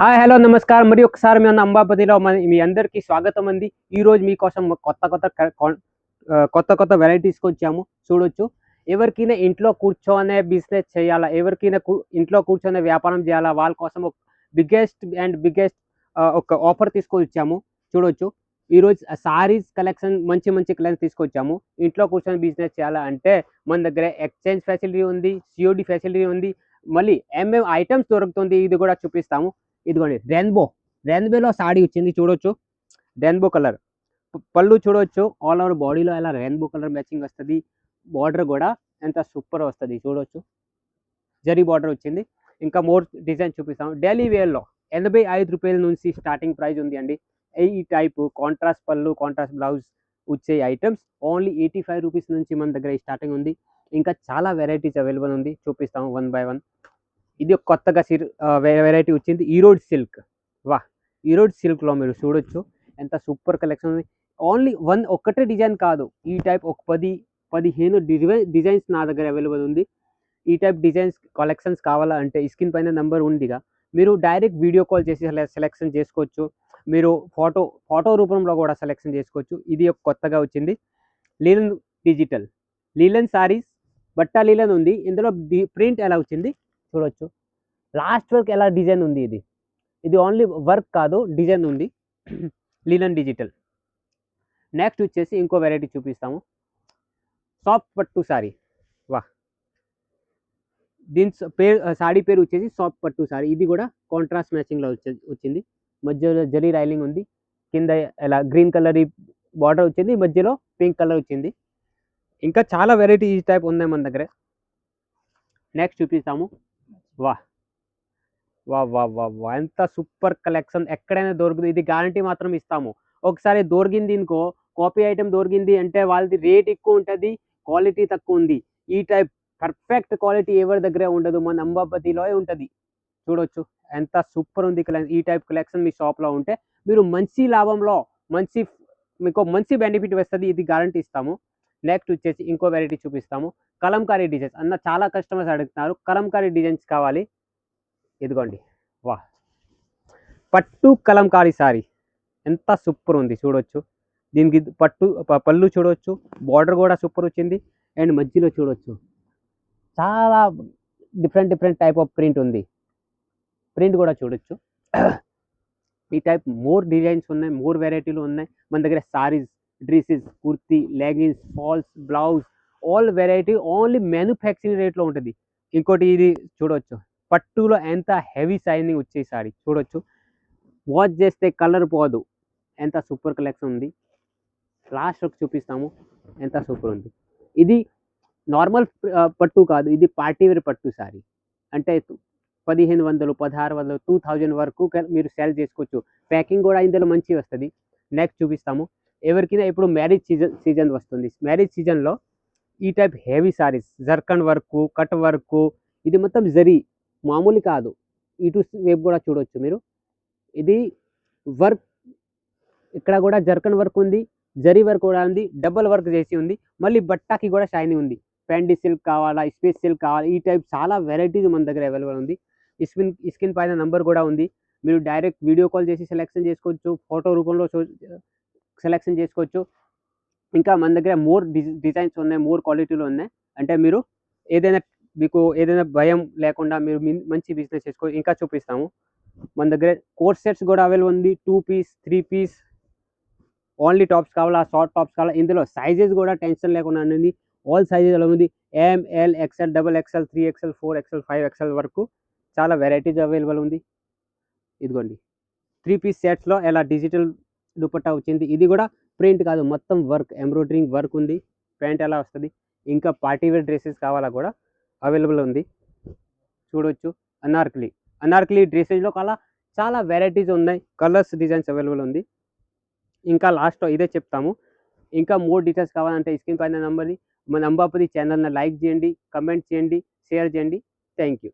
Hi hello నమస్కారం. మరి ఒకసారి మేము అంబాపతిలో మీ అందరికీ స్వాగతం అంది ఈ రోజు మీకోసం కొత్త కొత్త కొత్త కొత్త వెరైటీస్కి వచ్చాము. చూడొచ్చు. ఎవరికైనా ఇంట్లో కూర్చోనే బిజినెస్ చేయాలా? ఎవరికైనా ఇంట్లో కూర్చొనే వ్యాపారం చేయాలా? వాళ్ళ కోసం ఒక బిగ్గెస్ట్ అండ్ బిగ్గెస్ట్ ఒక ఆఫర్ తీసుకొచ్చాము. చూడొచ్చు. ఈరోజు సారీస్ కలెక్షన్ మంచి మంచి కలెక్షన్ తీసుకొచ్చాము. ఇంట్లో కూర్చొని బిజినెస్ చేయాలా అంటే మన దగ్గర ఎక్స్చేంజ్ ఫెసిలిటీ ఉంది సిఓడి ఫెసిలిటీ ఉంది. మళ్ళీ ఎంఎం ఐటమ్స్ దొరుకుతుంది ఇది కూడా చూపిస్తాము. ఇదిగోండి రెయిన్బో రెయిన్బోలో సాడీ వచ్చింది చూడొచ్చు. రెయిన్బో కలర్ పళ్ళు చూడొచ్చు. ఆల్ ఓవర్ బాడీలో ఎలా రెయిన్బో కలర్ మ్యాచింగ్ వస్తుంది బార్డర్ కూడా ఎంత సూపర్ వస్తుంది చూడొచ్చు. జరీ బార్డర్ వచ్చింది. ఇంకా మోర్ డిజైన్ చూపిస్తాము డైలీ వేర్లో ఎనభై ఐదు రూపాయల నుంచి స్టార్టింగ్ ప్రైస్ ఉంది అండి. ఈ టైప్ కాంట్రాస్ట్ పళ్ళు కాంట్రాస్ట్ బ్లౌజ్ వచ్చే items only eighty five rupees నుంచి మన దగ్గర స్టార్టింగ్ ఉంది. ఇంకా చాలా వెరైటీస్ అవైలబుల్ ఉంది. చూపిస్తాము వన్ బై వన్ ఇది కొత్తగా సిర్ వెరైటీ వచ్చింది. ఈరోడ్ సిల్క్ వా ఈరోడ్ సిల్క్లో మీరు చూడొచ్చు. ఎంత సూపర్ కలెక్షన్ ఉంది. ఓన్లీ వన్ ఒక్కటే డిజైన్ కాదు. ఈ టైప్ ఒక పది పదిహేను డిజైన్ డిజైన్స్ నా దగ్గర అవైలబుల్ ఉంది. ఈ టైప్ డిజైన్స్ కలెక్షన్స్ కావాలా అంటే స్క్రీన్ పైన నెంబర్ ఉందిగా మీరు డైరెక్ట్ వీడియో కాల్ చేసి సెలెక్షన్ చేసుకోవచ్చు. మీరు ఫోటో ఫోటో రూపంలో కూడా సెలెక్షన్ చేసుకోవచ్చు. ఇది ఒక కొత్తగా వచ్చింది. లీలన్ డిజిటల్ లీలన్ సారీస్ బట్టా లీలన్ ఉంది. ఇందులో ప్రింట్ ఎలా వచ్చింది? చూడొచ్చు. లాస్ట్ వర్క్ ఎలా డిజైన్ ఉంది ఇది? ఇది ఓన్లీ వర్క్ కాదు డిజైన్ ఉంది. లీనన్ డిజిటల్. నెక్స్ట్ వచ్చేసి ఇంకో వెరైటీ చూపిస్తాము. సాఫ్ట్ పట్టు సారీ. వా దీని పేరు సాడీ పేరు వచ్చేసి సాఫ్ట్ పట్టు సారీ. ఇది కూడా కాంట్రాస్ట్ మ్యాచింగ్లో వచ్చే వచ్చింది. మధ్యలో జరీ రైలింగ్ ఉంది. కింద ఇలా గ్రీన్ కలర్ బార్డర్ వచ్చింది. మధ్యలో పింక్ కలర్ వచ్చింది. ఇంకా చాలా వెరైటీ ఈ టైప్ ఉన్నాయి మన దగ్గర. నెక్స్ట్ చూపిస్తాము. వా. వా వా వా వా. ఎంత సూపర్ కలెక్షన్ ఎక్కడైనా దొరుకుతుంది. ఇది గ్యారంటీ మాత్రం ఇస్తాము. ఒకసారి దొరికింది ఇంకో కాపీ ఐటమ్ దొరికింది అంటే వాళ్ళది రేట్ ఎక్కువ ఉంటుంది క్వాలిటీ తక్కువ ఉంది. ఈ టైప్ పర్ఫెక్ట్ క్వాలిటీ ఎవరి దగ్గర ఉండదు. మన అంబాపతిలో ఉంటుంది. చూడొచ్చు. ఎంత సూపర్ ఉంది ఈ టైప్ కలెక్షన్ మీ షాప్లో ఉంటే మీరు మంచి లాభంలో మంచి మీకు మంచి బెనిఫిట్ వస్తుంది. ఇది గ్యారంటీ ఇస్తాము. నెక్స్ట్ వచ్చేసి ఇంకో వెరైటీ చూపిస్తాము. కలంకారీ డిజైన్స్ అన్న చాలా కస్టమర్స్ అడుగుతున్నారు. కలంకారీ డిజైన్స్ కావాలి. ఇదిగోండి. వా. పట్టు కలంకారీ సారీ. ఎంత సూపర్ ఉంది చూడొచ్చు. దీనికి పట్టు పళ్ళు చూడొచ్చు. బార్డర్ కూడా సూపర్ వచ్చింది. అండ్ మధ్యలో చూడొచ్చు. చాలా different different type of print ఉంది. ప్రింట్ కూడా చూడొచ్చు. ఈ టైప్ మోర్ డిజైన్స్ ఉన్నాయి. మోర్ వెరైటీలు ఉన్నాయి. మన దగ్గర saris dresses kurti leggings falls blouse all variety only manufacturing రేట్లో ఉంటుంది. ఇంకోటి ఇది చూడొచ్చు. పట్టులో ఎంత హెవీ షైనింగ్ వచ్చే సారీ చూడొచ్చు. వాచ్ చేస్తే కలర్ పోదు. ఎంత సూపర్ కలెక్షన్ ఉంది. లాస్ట్ ఒక చూపిస్తాము. ఎంత సూపర్ ఉంది. ఇది నార్మల్ పట్టు కాదు. ఇది పార్టీ వేర్ పట్టు సారీ. అంటే పదిహేను వందలు పదహారు వందలు టూ థౌజండ్ వరకు మీరు సేల్ చేసుకోవచ్చు. ప్యాకింగ్ కూడా ఇందులో మంచి వస్తుంది. నెక్స్ట్ చూపిస్తాము. ఎవరికైనా ఇప్పుడు మ్యారేజ్ సీజన్ సీజన్ వస్తుంది. మ్యారేజ్ సీజన్లో ఈ type heavy saris zircon work cut work ఇది మొత్తం జరీ మామూలు కాదు. ఇటు వైపు కూడా చూడవచ్చు మీరు. ఇది వర్క్ ఇక్కడ కూడా జర్కన్ వర్క్ ఉంది జరీ వర్క్ కూడా ఉంది డబల్ వర్క్ చేసి ఉంది మళ్ళీ బట్టాకి కూడా షైనింగ్ ఉంది. పెండి సిల్క్ కావాలా స్పేస్ సిల్క్ కావాలా ఈ టైప్ చాలా వెరైటీస్ మన దగ్గర అవైలబుల్ ఉంది. స్క్రీన్ స్క్రీన్ పైన నంబర్ కూడా ఉంది. మీరు డైరెక్ట్ వీడియో కాల్ చేసి సెలెక్షన్ చేసుకోవచ్చు ఫోటో రూపంలో సెలెక్షన్ చేసుకోవచ్చు. ఇంకా మన దగ్గర మోర్ డిజైన్స్ ఉన్నాయి మోర్ క్వాలిటీలో ఉన్నాయి. అంటే మీరు ఏదైనా మీకు ఏదైనా భయం లేకుండా మీరు మంచి బిజినెస్ చేసుకో ఇంకా చూపిస్తాము. మన దగ్గర కోర్స్ సెట్స్ కూడా అవైలబుల్ ఉంది. Two piece three piece only tops కావాలా షార్ట్ టాప్స్ కావాలా ఇందులో సైజెస్ కూడా టెన్షన్ లేకుండా ఉంది. ఆల్ సైజెస్ ఎలా ఉంది. M L XL double XL three XL four XL five XL వరకు చాలా వెరైటీస్ అవైలబుల్ ఉంది. ఇదిగోండి. త్రీ పీస్ సెట్స్లో ఎలా డిజిటల్ దుపట్టా వచ్చింది. ఇది కూడా ప్రింట్ కాదు. మొత్తం వర్క్ ఎంబ్రాయిడరింగ్ వర్క్ ఉంది. ప్యాంట్ ఎలా వస్తుంది? ఇంకా పార్టీ వేర్ డ్రెస్సెస్ కావాలా కూడా? అవైలబుల్ ఉంది. చూడొచ్చు. అనార్కలి. అనార్కలి డ్రెస్సెస్లో కల్లా చాలా వెరైటీస్ ఉన్నాయి. కలర్స్ డిజైన్స్ అవైలబుల్ ఉంది. ఇంకా లాస్ట్లో ఇదే చెప్తాము. ఇంకా మోర్ డీటెయిల్స్ కావాలంటే స్క్రీన్ పైన నంబర్ని మన అంబాపతి ఛానల్ని లైక్ చేయండి కమెంట్ చేయండి షేర్ చేయండి. Thank you.